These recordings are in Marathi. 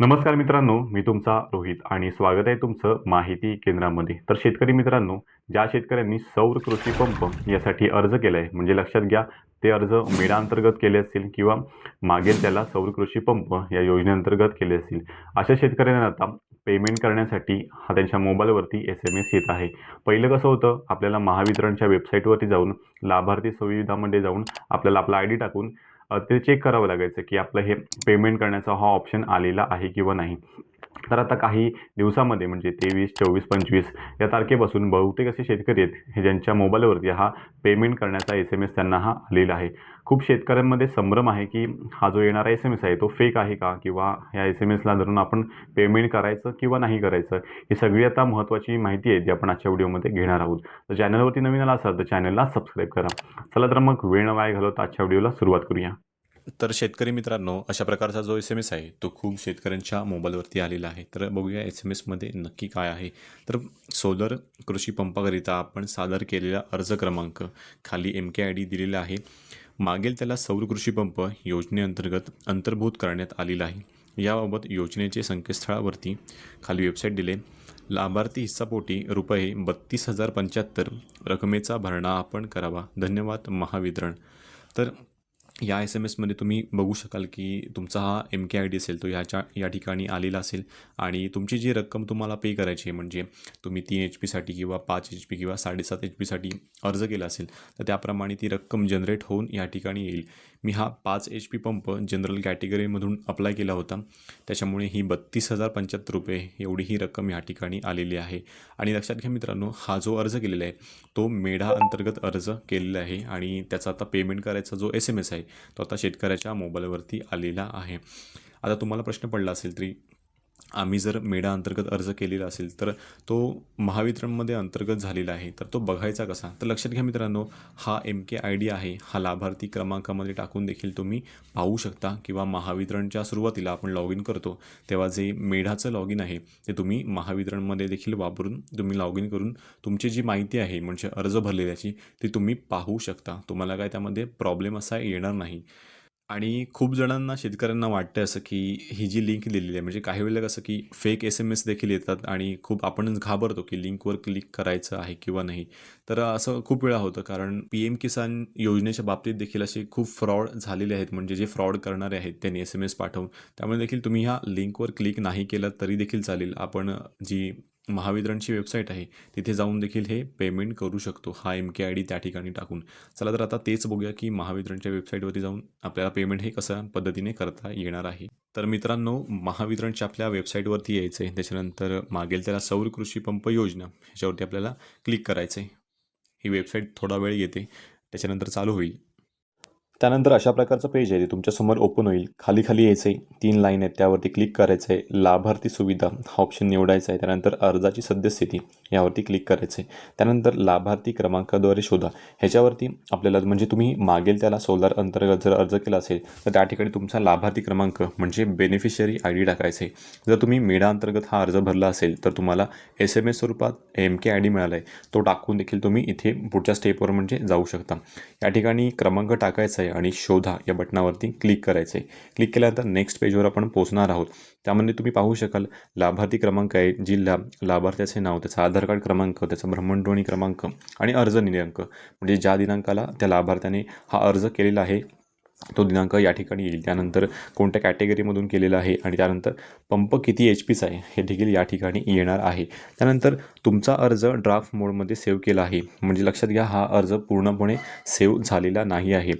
नमस्कार मित्रांनो मी तुमचा रोहित आणि स्वागत आहे तुमचं माहिती केंद्रामध्ये. तर शेतकरी मित्रांनो ज्या शेतकऱ्यांनी सौर कृषी पंप यासाठी अर्ज केला आहे म्हणजे लक्षात घ्या ते अर्ज मेडाअंतर्गत केले असतील किंवा मागेल त्याला सौर कृषी पंप या योजनेअंतर्गत केले असतील. अशा शेतकऱ्यांना आता पेमेंट करण्यासाठी हा त्यांच्या मोबाईलवरती एस एम एस येत आहे. पहिलं कसं होतं आपल्याला महावितरणच्या वेबसाईटवरती जाऊन लाभार्थी सुविधामध्ये जाऊन आपल्याला आपला आय डी टाकून ते चेक करावं लागायचं की आपलं हे पेमेंट करण्याचा हा ऑप्शन आलेला आहे किंवा नाही. तर आता काही दिवसामध्ये म्हणजे तेवीस चोवीस पंचवीस या तारखेपासून बहुतेक असे शेतकरी आहेत हे ज्यांच्या मोबाईलवरती हा पेमेंट करण्याचा एस एम एस त्यांना हा आलेला आहे. खूप शेतकऱ्यांमध्ये संभ्रम आहे की हा जो येणारा एस एम एस आहे तो फेक आहे का? किंवा ह्या एस एम एसला धरून आपण पेमेंट करायचं किंवा नाही करायचं? ही सगळी आता महत्त्वाची माहिती आहे जी आपण आजच्या व्हिडिओमध्ये घेणार आहोत. तर चॅनलवरती नवीन आला असाल तर चॅनलला सबस्क्राईब करा. चला तर मग वेळ वाय वाया घालवता आजच्या व्हिडिओला सुरुवात करूया. तर शेतकरी मित्रांनो अशा प्रकारचा जो एस एम एस आहे तो खूप शेतकऱ्यांच्या मोबाईलवरती आलेला आहे. तर बघूया एस एम एसमध्ये नक्की काय आहे. तर सोलर कृषी पंपाकरिता आपण सादर केलेला अर्ज क्रमांक खाली एम के आय डी दिलेला आहे. मागेल त्याला सौर कृषी पंप योजनेअंतर्गत अंतर्भूत करण्यात आलेला आहे. याबाबत योजनेचे संकेतस्थळावरती खाली वेबसाईट दिले. लाभार्थी हिस्सापोटी रुपये बत्तीस हजार पंच्याहत्तर रकमेचा भरणा आपण करावा. धन्यवाद महावितरण. तर या एस एम एसमध्ये तुम्ही बघू शकाल की तुमचा हा एम के आय डी असेल तो ह्याच्या या ठिकाणी आलेला असेल. आणि तुमची जी रक्कम तुम्हाला पे करायची आहे म्हणजे तुम्ही तीन एच पीसाठी किंवा पाच एच पी किंवा साडेसात एच पीसाठी अर्ज केला असेल तर त्याप्रमाणे ती रक्कम जनरेट होऊन या ठिकाणी येईल. मी हा पाच एच पी पंप जनरल कॅटेगरीमधून अप्लाय केला होता. त्याच्यामुळे ही बत्तीस हजार पंच्याहत्तर रुपये एवढी ही रक्कम या ठिकाणी आलेली आहे. आणि लक्षात घ्या मित्रांनो हा जो अर्ज केलेला आहे तो मेढा अंतर्गत अर्ज केलेला आहे. आणि त्याचा आता पेमेंट करायचा जो एस एम एस आहे तो आता शेतकऱ्याच्या मोबाईलवरती आलेला आहे. आता तुम्हाला प्रश्न पडला असेल तरी आम्ही जर मेढा अंतर्गत अर्ज केलेला असेल तर तो महावितरणमध्ये अंतर्गत झालेला आहे. तर तो बघायचा कसा? तर लक्षात घ्या मित्रांनो हा एम के आय डी आहे. हा लाभार्थी क्रमांकामध्ये टाकून देखील तुम्ही पाहू शकता किंवा महावितरणच्या सुरुवातीला आपण लॉग इन करतो तेव्हा जे मेढाचं लॉग इन आहे ते तुम्ही महावितरणमध्ये देखील वापरून तुम्ही लॉग इन करून तुमची जी माहिती आहे म्हणजे अर्ज भरलेल्याची ती तुम्ही पाहू शकता. तुम्हाला काय त्यामध्ये प्रॉब्लेम असा येणार नाही. आणि खूप जणांना शेतकऱ्यांना वाटतं असं की ही जी लिंक दिलेली आहे म्हणजे काही वेळेला कसं की फेक एस एम एस देखील येतात आणि खूप आपणच घाबरतो की लिंकवर क्लिक करायचं आहे किंवा नाही. तर असं खूप वेळा होतं कारण पी एम किसान योजनेच्या बाबतीत देखील असे खूप फ्रॉड झालेले आहेत. म्हणजे जे फ्रॉड करणारे आहेत त्यांनी एस एम एस पाठवून. त्यामुळे देखील तुम्ही ह्या लिंकवर क्लिक नाही केलं तरी देखील चालेल. आपण जी महावितरणची वेबसाईट आहे. तिथे जाऊन देखील हे पेमेंट करू शकतो. हा एम के आय डी त्या ठिकाणी टाकून. चला तर आता तेच बघूया की महावितरणच्या वेबसाईटवरती जाऊन आपल्याला पेमेंट हे कशा पद्धतीने करता येणार आहे. तर मित्रांनो महावितरणच्या आपल्या वेबसाईटवरती यायचं आहे त्याच्यानंतर मागेल त्याला सौर कृषी पंप योजना ह्याच्यावरती आपल्याला क्लिक करायचं आहे ही वेबसाईट थोडा वेळ येते. त्याच्यानंतर चालू होईल. त्यानंतर अशा प्रकारचं पेज आहे ते तुमच्यासमोर ओपन होईल. खाली खाली यायचं आहे तीन लाईन आहेत त्यावरती क्लिक करायचं आहे लाभार्थी सुविधा हा ऑप्शन निवडायचा आहे. त्यानंतर अर्जाची सद्यस्थिती यावरती क्लिक करायचं आहे त्यानंतर लाभार्थी क्रमांकाद्वारे शोधा. ह्याच्यावरती आपल्याला म्हणजे तुम्ही मागेल त्याला सोलार अंतर्गत जर अर्ज केला असेल तर त्या ठिकाणी तुमचा लाभार्थी क्रमांक म्हणजे बेनिफिशियरी आय डी टाकायचं आहे. जर तुम्ही मेडा अंतर्गत हा अर्ज भरला असेल तर तुम्हाला एस एम एस स्वरूपात एम के आय डी मिळाला आहे तो टाकून देखील तुम्ही इथे पुढच्या स्टेपवर म्हणजे जाऊ शकता. या ठिकाणी क्रमांक टाकायचा आहे. आणि शोधा या बटनावरती क्लिक करायचं आहे क्लिक केल्यानंतर नेक्स्ट पेजवर आपण पोहोचणार आहोत. त्यामध्ये तुम्ही पाहू शकाल लाभार्थी क्रमांक आहे जिल्हा लाभार्थ्याचे नाव त्याचा आधार कार्ड क्रमांक त्याचा भ्रमणध्वनी क्रमांक आणि अर्ज दिनांक. म्हणजे ज्या दिनांकाला त्या लाभार्थ्याने हा अर्ज केलेला आहे तो दिनांक या ठिकाणी येईल. त्यानंतर कोणत्या कॅटेगरीमधून केलेला आहे आणि त्यानंतर पंप किती एच पीचा आहे हे देखील या ठिकाणी येणार आहे. त्यानंतर तुमचा अर्ज ड्राफ्ट मोडमध्ये सेव्ह केला आहे. म्हणजे लक्षात घ्या हा अर्ज पूर्णपणे सेव्ह झालेला नाही आहे.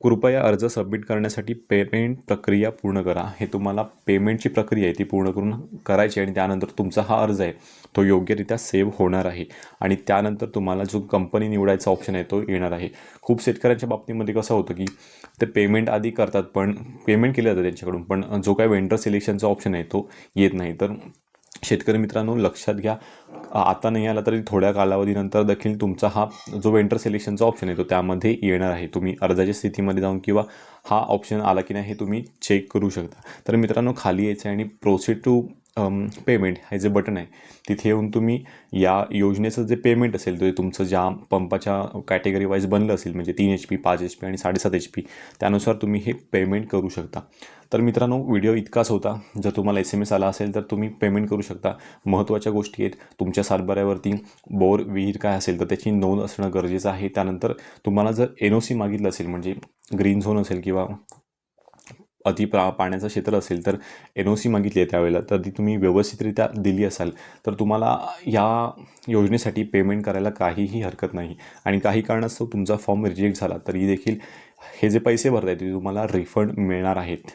कृपया अर्ज सबमिट करण्यासाठी पेमेंट प्रक्रिया पूर्ण करा. हे तुम्हाला पेमेंटची प्रक्रिया आहे ती पूर्ण करून करायची आणि त्यानंतर तुमचा हा अर्ज आहे तो योग्यरित्या सेव्ह होणार आहे. आणि त्यानंतर तुम्हाला जो कंपनी निवडायचा ऑप्शन आहे तो येणार आहे. खूप शेतकऱ्यांच्या बाबतीमध्ये कसं होतं की ते पेमेंट आधी करतात पण पेमेंट केलं जातं त्यांच्याकडून पण जो काय वेंडर सिलेक्शनचा ऑप्शन आहे तो येत नाही. तर शेतकरी मित्रांनो लक्षात घ्या. आता नाही आला तरी थोड्या कालावधीनंतर देखील तुमचा हा जो वेंटर सिलेक्शनचा ऑप्शन आहे तो त्यामध्ये येणार आहे. तुम्ही अर्जाच्या स्थितीमध्ये जाऊन किंवा हा ऑप्शन आला की नाही हे तुम्ही चेक करू शकता. तर मित्रांनो खाली यायचं आहे आणि प्रोसीड टू पेमेंट हे जे बटन आहे तिथे येऊन तुम्ही या योजनेचं जे पेमेंट असेल ते तुमचं ज्या पंपाच्या कॅटेगरी वाईज बनलं असेल म्हणजे तीन एच पी पाच एच पी आणि साडेसात एच पी त्यानुसार तुम्ही हे पेमेंट करू शकता. तर मित्रांनो व्हिडिओ इतकाच होता. जर तुम्हाला एस एम एस आला असेल तर तुम्ही पेमेंट करू शकता. महत्त्वाच्या गोष्टी आहेत तुमच्या सातबाऱ्यावरती बोर विहीर काय असेल तर त्याची नोंद असणं गरजेचं आहे. त्यानंतर तुम्हाला जर एन ओ सी मागितलं असेल म्हणजे ग्रीन झोन असेल किंवा अति प्रा पाण्याचं क्षेत्र असेल तर एन ओ सी मागितली आहे त्यावेळेला. तर ती तुम्ही व्यवस्थितरित्या दिली असाल तर तुम्हाला या योजनेसाठी पेमेंट करायला काहीही हरकत नाही. आणि काही कारणास्तव तुमचा फॉर्म रिजेक्ट झाला तरी देखील हे जे पैसे भरताय ते तुम्हाला रिफंड मिळणार आहेत.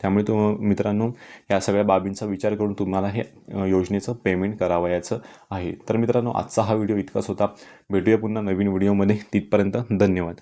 त्यामुळे तुम मित्रांनो या सगळ्या बाबींचा विचार करून तुम्हाला हे योजनेचं पेमेंट करावयाचं आहे. तर मित्रांनो आजचा हा व्हिडिओ इतकाच होता. भेटूया पुन्हा नवीन व्हिडिओमध्ये तिथपर्यंत धन्यवाद.